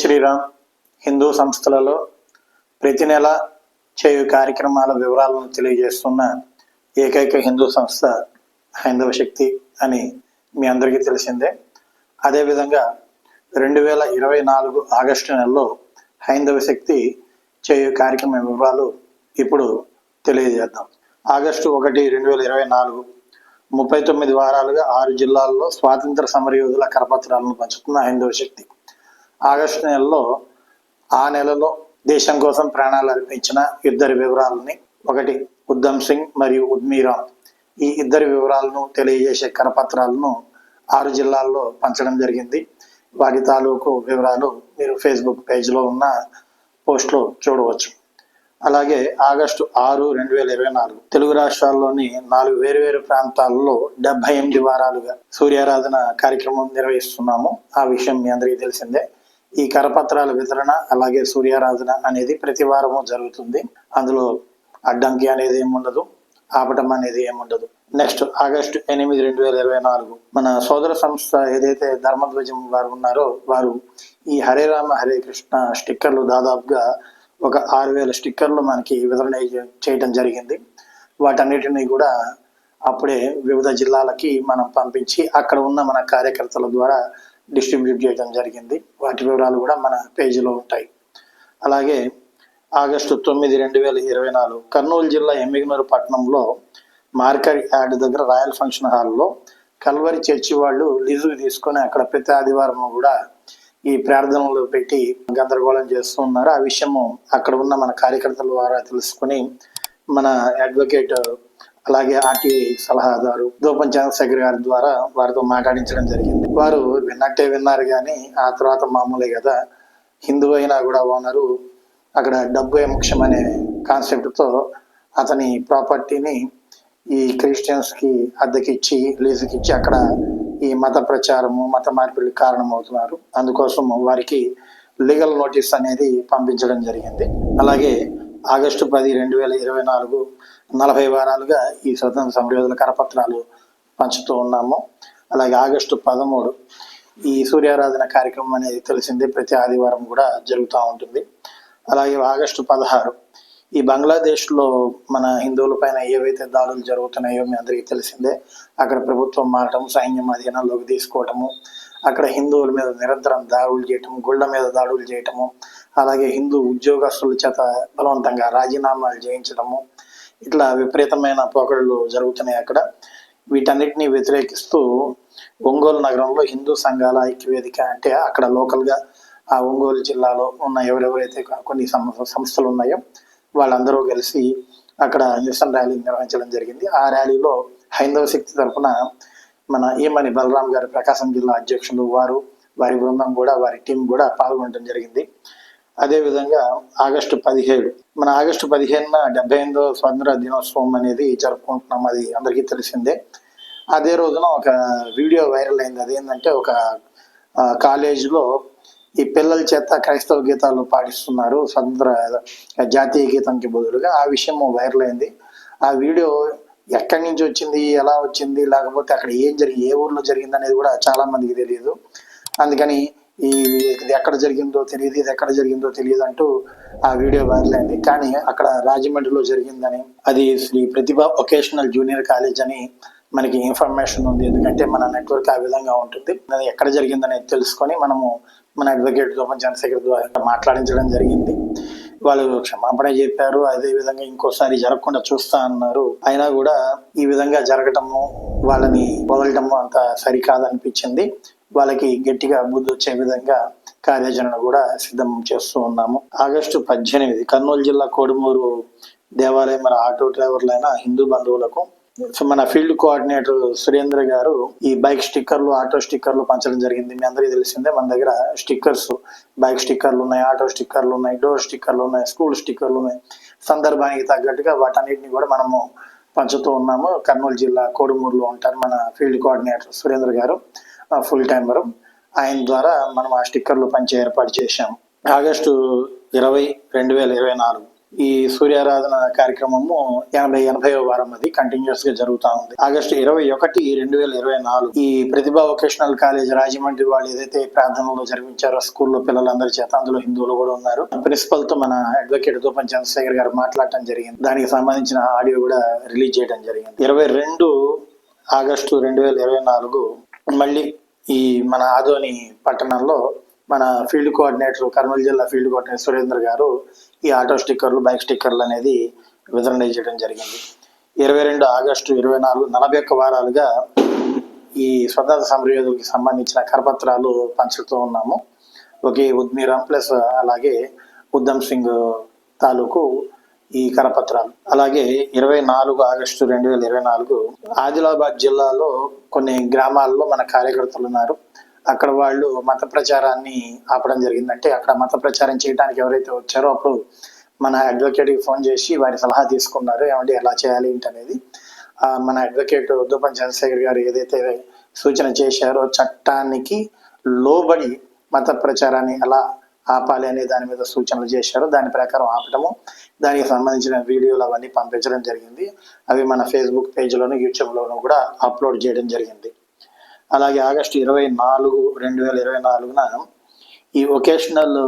శ్రీరామ్ హిందూ సంస్థలలో ప్రతి నెల చేయు కార్యక్రమాల వివరాలను తెలియజేస్తున్న ఏకైక హిందూ సంస్థ హైందవ శక్తి అని మీ అందరికీ తెలిసిందే. అదేవిధంగా రెండు వేల ఇరవై నాలుగు ఆగస్టు నెలలో హైందవ శక్తి చేయు కార్యక్రమ వివరాలు ఇప్పుడు తెలియజేద్దాం. ఆగస్టు ఒకటి రెండు వేల ఇరవై నాలుగు ముప్పై తొమ్మిది వారాలుగా ఆరు జిల్లాల్లో స్వాతంత్ర సమరయోధుల కరపత్రాలను పంచుతున్న హైందవ శక్తి. ఆగస్టు నెలలో ఆ నెలలో దేశం కోసం ప్రాణాలు అర్పించిన ఇద్దరి వివరాలని ఒకటి ఉద్దమ్ సింగ్ మరియు ఉద్మీరామ్ ఈ ఇద్దరి వివరాలను తెలియజేసే కరపత్రాలను ఆరు జిల్లాల్లో పంచడం జరిగింది. వాటి తాలూకు వివరాలు మీరు ఫేస్బుక్ పేజ్లో ఉన్న పోస్ట్లో చూడవచ్చు. అలాగే ఆగస్టు ఆరు రెండు వేల ఇరవై నాలుగు తెలుగు రాష్ట్రాల్లోని నాలుగు వేరువేరు ప్రాంతాల్లో డెబ్బై ఎనిమిది వారాలుగా సూర్యారాధన కార్యక్రమం నిర్వహిస్తున్నాము. ఆ విషయం మీ అందరికీ తెలిసిందే. ఈ కరపత్రాల వితరణ అలాగే సూర్యారాధన అనేది ప్రతి వారము జరుగుతుంది. అందులో అడ్డంకి అనేది ఏముండదు ఆపటం అనేది ఏముండదు. నెక్స్ట్ ఆగస్టు ఎనిమిది రెండు వేల ఇరవై నాలుగు మన సోదర సంస్థ ఏదైతే ధర్మధ్వజం వారు ఉన్నారో వారు ఈ హరే రామ హరే కృష్ణ స్టిక్కర్లు దాదాపుగా ఒక ఆరు వేల స్టిక్కర్లు మనకి వితరణ చేయడం జరిగింది. వాటన్నిటిని కూడా అప్పుడే వివిధ జిల్లాలకి మనం పంపించి అక్కడ ఉన్న మన కార్యకర్తల ద్వారా డిస్ట్రిబ్యూట్ చేయడం జరిగింది. వాటి వివరాలు కూడా మన పేజీలో ఉంటాయి. అలాగే ఆగస్టు తొమ్మిది రెండు వేల ఇరవై నాలుగు కర్నూలు జిల్లా ఎమ్మిగనూరు పట్టణంలో మార్కెట్ యార్డ్ దగ్గర రాయల్ ఫంక్షన్ హాల్లో కల్వరి చర్చి వాళ్ళు లీజుకు తీసుకొని అక్కడ ప్రతి ఆదివారం కూడా ఈ ప్రార్థనలు పెట్టి గందరగోళం చేస్తూ ఉన్నారు. ఆ విషయము అక్కడ ఉన్న మన కార్యకర్తల ద్వారా తెలుసుకుని మన అడ్వకేట్ అలాగే ఆర్టీఐ సలహాదారు దూపం చంద్రశేఖర్ గారి ద్వారా వారితో మాట్లాడించడం జరిగింది. వారు విన్నట్టే విన్నారు కానీ ఆ తర్వాత మామూలే కదా. హిందూ అయినా కూడా ఓనరు అక్కడ డబ్బే ముఖ్యమనే కాన్సెప్ట్తో అతని ప్రాపర్టీని ఈ క్రిస్టియన్స్కి అద్దెకిచ్చి లీజుకి ఇచ్చి అక్కడ ఈ మత ప్రచారము మత మార్పులకు కారణమవుతున్నారు. అందుకోసం వారికి లీగల్ నోటీస్ అనేది పంపించడం జరిగింది. అలాగే ఆగస్టు పది రెండు వేల ఇరవై నాలుగు నలభై వారాలుగా ఈ స్వతంత్ర సమరయోధుల కరపత్రాలు పంచుతూ ఉన్నాము. అలాగే ఆగస్టు పదమూడు ఈ సూర్యారాధన కార్యక్రమం అనేది తెలిసిందే. ప్రతి ఆదివారం కూడా జరుగుతూ ఉంటుంది. అలాగే ఆగస్టు పదహారు ఈ బంగ్లాదేశ్లో మన హిందువుల పైన ఏవైతే దాడులు జరుగుతున్నాయో మీ అందరికీ తెలిసిందే. అక్కడ ప్రభుత్వం మారటం సైన్యం అధీనంలోకి తీసుకోవటము అక్కడ హిందువుల మీద నిరంతరం దాడులు చేయటము గుళ్ళ మీద దాడులు చేయటము అలాగే హిందూ ఉద్యోగస్తుల చేత బలవంతంగా రాజీనామాలు చేయించడము ఇట్లా విపరీతమైన పోకడలు జరుగుతున్నాయి అక్కడ. వీటన్నిటిని వ్యతిరేకిస్తూ ఒంగోలు నగరంలో హిందూ సంఘాల ఐక్యవేదిక అంటే అక్కడ లోకల్గా ఆ ఒంగోలు జిల్లాలో ఉన్న ఎవరెవరైతే కొన్ని సంస్థలు ఉన్నాయో వాళ్ళందరూ కలిసి అక్కడ నిరసన ర్యాలీ నిర్వహించడం జరిగింది. ఆ ర్యాలీలో హైందవ శక్తి తరఫున మన ఈమని బలరాం గారు ప్రకాశం జిల్లా అధ్యక్షులు వారు వారి బృందం కూడా వారి టీం కూడా పాల్గొనడం జరిగింది. అదేవిధంగా ఆగస్టు పదిహేడు. మన ఆగస్టు పదిహేనున డెబ్బై ఎనిమిదో స్వాతంత్ర దినోత్సవం అనేది జరుపుకుంటున్నాం అది అందరికీ తెలిసిందే. అదే రోజున ఒక వీడియో వైరల్ అయింది. అదేంటంటే ఒక కాలేజీలో ఈ పిల్లల చేత క్రైస్తవ గీతాలు పాటిస్తున్నారు స్వతంత్ర జాతీయ గీతంకి బదులుగా ఆ విషయం వైరల్ అయింది. ఆ వీడియో ఎక్కడి నుంచి వచ్చింది? ఎలా వచ్చింది? లేకపోతే అక్కడ ఏం జరిగింది ఏ ఊర్లో జరిగింది అనేది కూడా చాలా మందికి తెలియదు. అందుకని ఈ ఇది ఎక్కడ జరిగిందో తెలియదు ఇది ఎక్కడ జరిగిందో తెలియదు అంటూ ఆ వీడియో వైరల్ అయింది. కానీ అక్కడ రాజమండ్రిలో జరిగిందని అది Sri Pratibha vocational junior college అని మనకి ఇన్ఫర్మేషన్ ఉంది. ఎందుకంటే మన నెట్వర్క్ ఆ విధంగా ఉంటుంది. అది ఎక్కడ జరిగిందనేది తెలుసుకొని మనము మన అడ్వకేట్ ద్వారా జనసేకర్ ద్వారా మాట్లాడించడం జరిగింది. వాళ్ళు క్షమాపణ చెప్పారు అదే విధంగా ఇంకోసారి జరగకుండా చూస్తా అన్నారు. అయినా కూడా ఈ విధంగా జరగటము వాళ్ళని వదలటము అంత సరికాదనిపించింది. వాళ్ళకి గట్టిగా బుద్ధి వచ్చే విధంగా కార్యాచరణ కూడా సిద్ధం చేస్తూ ఉన్నాము. ఆగస్టు పద్దెనిమిది కర్నూలు జిల్లా కోడుమూరు దేవాలయం మన ఆటో డ్రైవర్లైన హిందూ బంధువులకు సో మన ఫీల్డ్ కోఆర్డినేటర్ సురేంద్ర గారు ఈ బైక్ స్టిక్కర్లు ఆటో స్టిక్కర్లు పంచడం జరిగింది. మీ అందరికీ తెలిసిందే మన దగ్గర స్టిక్కర్స్ బైక్ స్టిక్కర్లు ఉన్నాయి ఆటో స్టిక్కర్లు ఉన్నాయి డోర్ స్టిక్కర్లు ఉన్నాయి స్కూల్ స్టిక్కర్లు ఉన్నాయి. సందర్భానికి తగ్గట్టుగా వాటన్నిటిని కూడా మనము పంచుతూ ఉన్నాము. కర్నూలు జిల్లా కోడుమూరులో ఉంటారు మన ఫీల్డ్ కోఆర్డినేటర్ సురేంద్ర గారు. ఫుల్ టైమర్ ఆయన ద్వారా మనం ఆ స్టిక్కర్లు పంచే ఏర్పాటు చేశాము ఆగస్టు ఇరవై రెండు వేల ఇరవై నాలుగు ఈ సూర్యారాధన కార్యక్రమము ఎనభై ఎనభై వారం అది కంటిన్యూస్గా జరుగుతా ఉంది. ఆగస్టు ఇరవై ఒకటి రెండు వేల ఇరవై నాలుగు ఈ ప్రతిభా వొకేషనల్ కాలేజ్ రాజమండ్రి వాళ్ళు ఏదైతే ప్రార్థనలో జరిపించారో స్కూల్లో పిల్లలందరి చేత అందులో హిందువులు కూడా ఉన్నారు. ప్రిన్సిపల్తో మన అడ్వకేట్ దూపం చంద్రశేఖర్ గారు మాట్లాడటం జరిగింది. దానికి సంబంధించిన ఆడియో కూడా రిలీజ్ చేయడం జరిగింది. ఇరవై రెండు ఆగస్టు రెండు వేల ఇరవై నాలుగు మళ్ళీ ఈ మన ఆదోని పట్టణంలో మన ఫీల్డ్ కోఆర్డినేటర్ కర్నూలు జిల్లా ఫీల్డ్ కోఆర్డినేటర్ సురేంద్ర గారు ఈ ఆటో స్టిక్కర్లు బైక్ స్టిక్కర్లు అనేది వితరణ చేయడం జరిగింది. ఇరవై రెండు ఆగస్టు ఇరవై నాలుగు నలభై ఒక్క వారాలుగా ఈ స్వతంత్ర సమరయోధులకి సంబంధించిన కరపత్రాలు పంచుతూ ఉన్నాము. ఒకే ఉద్మీరామ్ ప్లస్ అలాగే ఉద్దమ్ సింగ్ తాలూకు ఈ కరపత్రాలు. అలాగే ఇరవై నాలుగు ఆగస్టు రెండు వేల ఇరవై నాలుగు ఆదిలాబాద్ జిల్లాలో కొన్ని గ్రామాల్లో మన కార్యకర్తలు ఉన్నారు. అక్కడ వాళ్ళు మత ప్రచారాన్ని ఆపడం జరిగిందంటే అక్కడ మత ప్రచారం చేయడానికి ఎవరైతే వచ్చారో అప్పుడు మన అడ్వకేట్కి ఫోన్ చేసి వారి సలహా తీసుకున్నారు. ఏమంటే ఎలా చేయాలి ఏంటి అనేది మన అడ్వకేట్ దుబ్బన్ చంద్రశేఖర్ గారు ఏదైతే సూచన చేశారో చట్టానికి లోబడి మత ప్రచారాన్ని ఎలా ఆపాలి అనే దాని మీద సూచనలు చేశారు. దాని ప్రకారం ఆపటము దానికి సంబంధించిన వీడియోలు అవన్నీ పంపించడం జరిగింది. అవి మన ఫేస్బుక్ పేజ్లోను యూట్యూబ్లోను కూడా అప్లోడ్ చేయడం జరిగింది. అలాగే ఆగస్టు ఇరవై నాలుగు రెండు వేల ఇరవై నాలుగున ఈ వొకేషనల్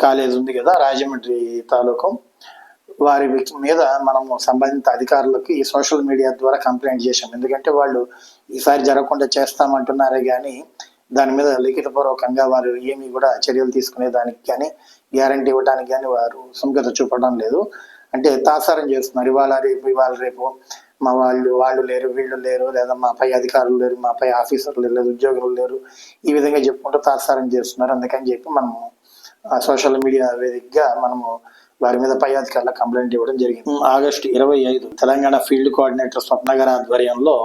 కాలేజ్ ఉంది కదా రాజమండ్రి తాలూకు. వారి మీద మనము సంబంధిత అధికారులకు ఈ సోషల్ మీడియా ద్వారా కంప్లైంట్ చేశాం ఎందుకంటే వాళ్ళు ఈసారి జరగకుండా చేస్తామంటున్నారే కానీ దాని మీద లిఖితపూర్వకంగా వారు ఏమీ కూడా చర్యలు తీసుకునే దానికి కానీ గ్యారంటీ ఇవ్వడానికి కానీ వారు సుముఖత చూపడం లేదు. అంటే తాసారం చేస్తున్నారు. ఇవాళ రేపు ఇవాళ రేపు మా వాళ్ళు వాళ్ళు లేరు వీళ్ళు లేరు లేదా మా పై అధికారులు లేరు మా పై ఆఫీసర్లు లేరు ఉద్యోగులు లేరు. ఈ విధంగా చెప్పుకుంటూ తాసారం చేస్తున్నారు. అందుకని చెప్పి మనము సోషల్ మీడియా వేదికగా మనము వారి మీద పై అధికారుల కంప్లైంట్ ఇవ్వడం జరిగింది. ఆగస్టు ఇరవై ఐదు తెలంగాణ ఫీల్డ్ కోఆర్డినేటర్ స్వప్న ఆధ్వర్యంలో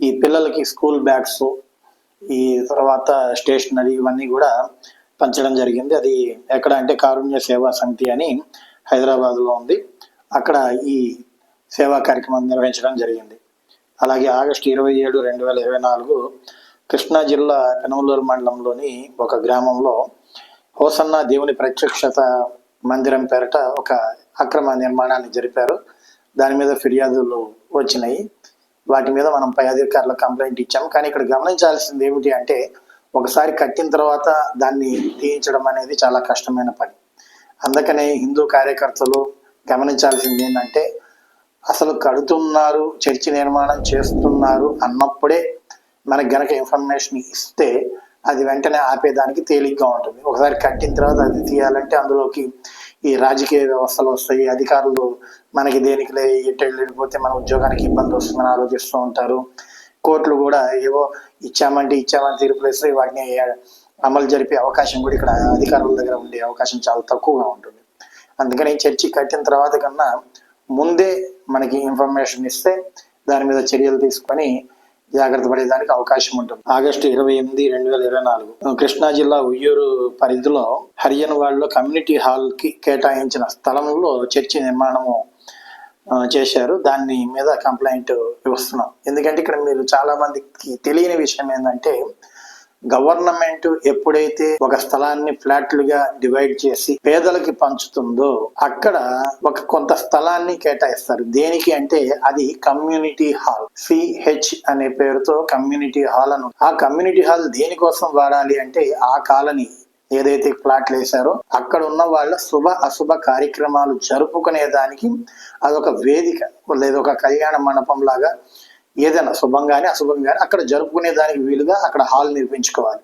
ఈ పిల్లలకి స్కూల్ బ్యాగ్స్ ఈ తర్వాత స్టేషనరీ ఇవన్నీ కూడా పంచడం జరిగింది. అది ఎక్కడ అంటే కారుణ్య సేవా సమితి అని హైదరాబాద్లో ఉంది. అక్కడ ఈ సేవా కార్యక్రమం నిర్వహించడం జరిగింది. అలాగే ఆగస్టు ఇరవై ఏడు రెండు వేల ఇరవై నాలుగు కృష్ణా జిల్లా పెనమలూరు మండలంలోని ఒక గ్రామంలో హోసన్న దేవుని ప్రత్యక్షత మందిరం పేరట ఒక అక్రమ నిర్మాణాన్ని జరిపారు. దాని మీద ఫిర్యాదులు వచ్చినాయి. వాటి మీద మనం పై అధికారులకు కంప్లైంట్ ఇచ్చాము. కానీ ఇక్కడ గమనించాల్సింది ఏమిటి అంటే ఒకసారి కట్టిన తర్వాత దాన్ని తీయించడం అనేది చాలా కష్టమైన పని. అందుకనే హిందూ కార్యకర్తలు గమనించాల్సింది ఏంటంటే అసలు కడుతున్నారు చర్చి నిర్మాణం చేస్తున్నారు అన్నప్పుడే మనకి గనక ఇన్ఫర్మేషన్ ఇస్తే అది వెంటనే ఆపేదానికి తేలిగ్గా ఉంటుంది. ఒకసారి కట్టిన తర్వాత అది తీయాలంటే అందులోకి ఈ రాజకీయ వ్యవస్థలు వస్తాయి అధికారులు మనకి దేనికి ఎటు వెళ్ళిపోతే మన ఉద్యోగానికి ఇబ్బంది వస్తుందని ఆలోచిస్తూ ఉంటారు. కోర్టులు కూడా ఏవో ఇచ్చామంటే ఇచ్చామని తీర్పులు ఇస్తే వాటిని అమలు జరిపే అవకాశం కూడా ఇక్కడ అధికారుల దగ్గర ఉండే అవకాశం చాలా తక్కువగా ఉంటుంది. అందుకని చర్చి కట్టిన తర్వాత కన్నా ముందే మనకి ఇన్ఫర్మేషన్ ఇస్తే దాని మీద చర్యలు తీసుకొని జాగ్రత్త పడేదానికి అవకాశం ఉంటుంది. ఆగస్టు ఇరవై ఎనిమిది రెండు వేల ఇరవై నాలుగు. కృష్ణా జిల్లా ఉయ్యూరు పరిధిలో హరియన్ వాళ్ళలో కమ్యూనిటీ హాల్కి కేటాయించిన స్థలంలో చర్చి నిర్మాణము చేశారు. దాని మీద కంప్లైంట్ ఇస్తున్నాం. ఎందుకంటే ఇక్కడ మీరు చాలా మందికి తెలియని విషయం ఏంటంటే గవర్నమెంట్ ఎప్పుడైతే ఒక స్థలాన్ని ఫ్లాట్లుగా డివైడ్ చేసి పేదలకి పంచుతుందో అక్కడ ఒక కొంత స్థలాన్ని కేటాయిస్తారు. దేనికి అంటే అది కమ్యూనిటీ హాల్. సిహెచ్ అనే పేరుతో కమ్యూనిటీ హాల్ అను. ఆ కమ్యూనిటీ హాల్ దేనికోసం వాడాలి అంటే ఆ కాలనీ ఏదైతే ఫ్లాట్లు వేశారో అక్కడ ఉన్న వాళ్ళ శుభ అశుభ కార్యక్రమాలు జరుపుకునే దానికి అదొక వేదిక లేదా ఒక కళ్యాణ మండపం లాగా ఏదైనా శుభం కానీ అశుభం కానీ అక్కడ జరుపుకునే దానికి వీలుగా అక్కడ హాల్ నిర్మించుకోవాలి.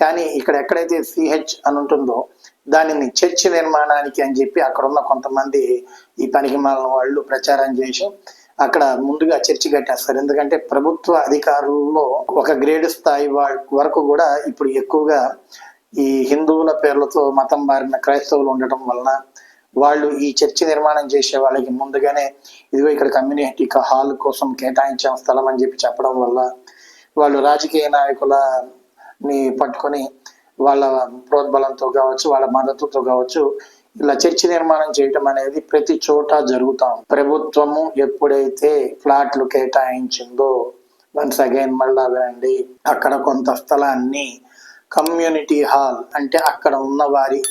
కానీ ఇక్కడ ఎక్కడైతే సిహెచ్ అని ఉంటుందో దానిని చర్చి నిర్మాణానికి అని చెప్పి అక్కడ ఉన్న కొంతమంది ఈ పనికి వాళ్ళు ప్రచారం చేసి అక్కడ ముందుగా చర్చి కట్టేస్తారు. ఎందుకంటే ప్రభుత్వ అధికారుల్లో ఒక గ్రేడ్ స్థాయి వరకు కూడా ఇప్పుడు ఎక్కువగా ఈ హిందువుల పేర్లతో మతం మారిన క్రైస్తవులు ఉండటం వలన వాళ్ళు ఈ చర్చి నిర్మాణం చేసే వాళ్ళకి ముందుగానే ఇదిగో ఇక్కడ కమ్యూనిటీ హాల్ కోసం కేటాయించాం స్థలం అని చెప్పి చెప్పడం వల్ల వాళ్ళు రాజకీయ నాయకులని పట్టుకొని వాళ్ళ ప్రోద్బలంతో కావచ్చు వాళ్ళ మద్దతుతో కావచ్చు ఇలా చర్చి నిర్మాణం చేయటం అనేది ప్రతి చోట జరుగుతాం. ప్రభుత్వము ఎప్పుడైతే ఫ్లాట్లు కేటాయించిందో వన్స్ అగైన్ మళ్ళా వినండి అక్కడ కొంత స్థలాన్ని కమ్యూనిటీ హాల్ అంటే అక్కడ ఉన్న వారి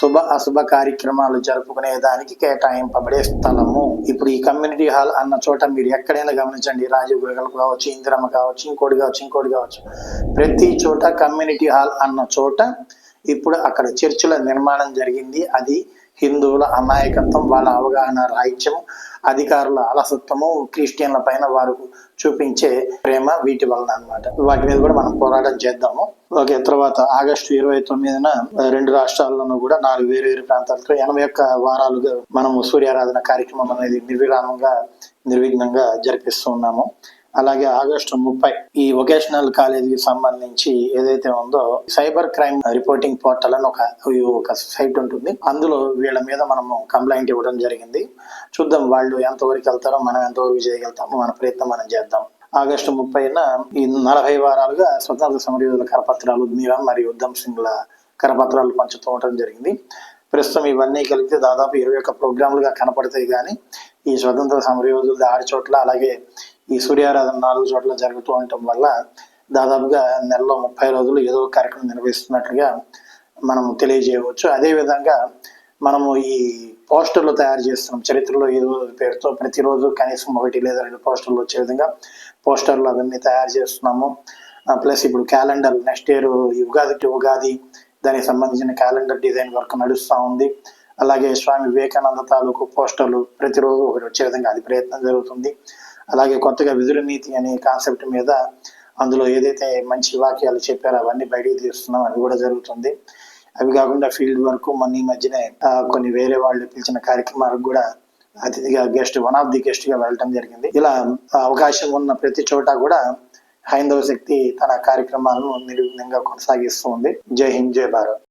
శుభ అశుభ కార్యక్రమాలు జరుపుకునే దానికి కేటాయింపబడే స్థలము. ఇప్పుడు ఈ కమ్యూనిటీ హాల్ అన్న చోట మీరు ఎక్కడైనా గమనించండి. రాజీవ్ గృహాలు కావచ్చు ఇందిరమ్మ కావచ్చు ఇంకోటి కావచ్చు ఇంకోటి కావచ్చు. ప్రతి చోట కమ్యూనిటీ హాల్ అన్న చోట ఇప్పుడు అక్కడ చర్చిల నిర్మాణం జరిగింది. అది హిందువుల అమాయకత్వం వాళ్ళ అవగాహన రాహిత్యం అధికారుల అలసత్వము క్రిస్టియన్ల పైన వారు చూపించే ప్రేమ వీటి వలన అన్నమాట. వాటి మీద కూడా మనం పోరాటం చేద్దాము. ఓకే తర్వాత ఆగస్టు ఇరవై తొమ్మిదిన రెండు రాష్ట్రాల్లోనూ కూడా నాలుగు వేరు వేరు ప్రాంతాలతో ఎనభై ఒక్క వారాలుగా మనము సూర్యారాధన కార్యక్రమం అనేది నిర్విరామంగా నిర్విఘ్నంగా జరిపిస్తూ ఉన్నాము. అలాగే ఆగస్టు ముప్పై ఈ వొకేషనల్ కాలేజీకి సంబంధించి ఏదైతే ఉందో సైబర్ క్రైమ్ రిపోర్టింగ్ పోర్టల్ అని ఒక ఒక సైట్ ఉంటుంది. అందులో వీళ్ళ మీద మనము కంప్లైంట్ ఇవ్వడం జరిగింది. చూద్దాం వాళ్ళు ఎంతవరకు వెళ్తారో మనం ఎంతవరకు చేయగలుగుతామో మన ప్రయత్నం మనం చేద్దాం. ఆగస్టు ముప్పైన ఈ నలభై వారాలుగా స్వతంత్ర సమరయోధుల కరపత్రాలు మీరా మరియు ఉద్దమ్ సింగ్ల కరపత్రాలు పంచుతూ ఉండడం జరిగింది. ప్రస్తుతం ఇవన్నీ కలిపితే దాదాపు ఇరవై ఒక్క ప్రోగ్రాంలుగా కనపడతాయి కానీ ఈ స్వతంత్ర సమరయోధులది ఆరు చోట్ల అలాగే ఈ సూర్యారాధన నాలుగు చోట్ల జరుగుతూ ఉండటం వల్ల దాదాపుగా నెలలో ముప్పై రోజులు ఏదో కార్యక్రమం నిర్వహిస్తున్నట్లుగా మనం తెలియజేయవచ్చు. అదేవిధంగా మనము ఈ పోస్టర్లు తయారు చేస్తున్నాం. చరిత్రలో ఏదో పేరుతో ప్రతిరోజు కనీసం ఒకటి లేదా రెండు పోస్టర్లు వచ్చే విధంగా పోస్టర్లు అవన్నీ తయారు చేస్తున్నాము. ప్లస్ ఇప్పుడు calendar next year Ugadi to Ugadi దానికి సంబంధించిన క్యాలెండర్ డిజైన్ వర్క్ నడుస్తూ ఉంది. అలాగే స్వామి వివేకానంద తాలూకు పోస్టర్లు ప్రతిరోజు ఒకటి వచ్చే విధంగా అది ప్రయత్నం జరుగుతుంది. అలాగే కొత్తగా విదురు నీతి అనే కాన్సెప్ట్ మీద అందులో ఏదైతే మంచి వాక్యాలు చెప్పారో అవన్నీ బయటికి తీస్తున్నాం. అది కూడా జరుగుతుంది. అవి కాకుండా ఫీల్డ్ వర్క్ మొన్న ఈ మధ్యనే కొన్ని వేరే వాళ్ళు పిలిచిన కార్యక్రమాలకు కూడా అతిథిగా గెస్ట్ వన్ ఆఫ్ ది గెస్ట్గా వెళ్ళటం జరిగింది. ఇలా అవకాశం ఉన్న ప్రతి చోట కూడా హైందవ శక్తి తన కార్యక్రమాలను నిర్విఘ్నంగా కొనసాగిస్తూ ఉంది. జై హింద్ జై భారత్.